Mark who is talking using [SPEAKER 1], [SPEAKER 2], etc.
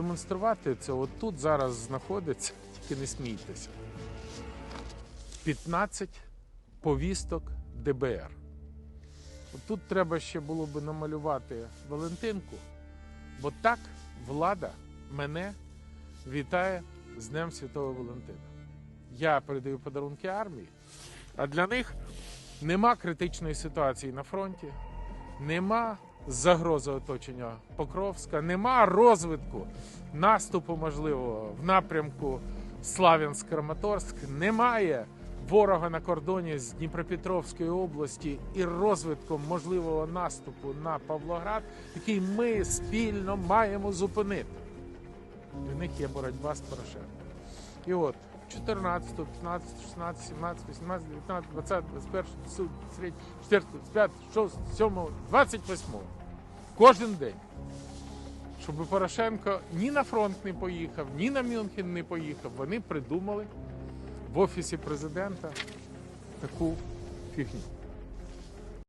[SPEAKER 1] продемонструвати це. От тут зараз знаходиться, тільки не смійтеся. 15 повісток ДБР. От тут треба ще було би намалювати Валентинку, бо так влада мене вітає з Днем Святого Валентина. Я передаю подарунки армії, а для них нема критичної ситуації на фронті, нема загрози оточення Покровська, нема розвитку наступу можливого в напрямку Славянськ-Краматорськ, немає ворога на кордоні з Дніпропетровської області і розвитком можливого наступу на Павлоград, який ми спільно маємо зупинити. Для них є боротьба з Порошенком. І от 14, 15, 16, 17, 18, 19, 20, 21, 23, 24, 25, 6, 7, 28. Кожен день. Щоб Порошенко ні на фронт не поїхав, ні на Мюнхен не поїхав. Вони придумали в офісі президента таку фігню.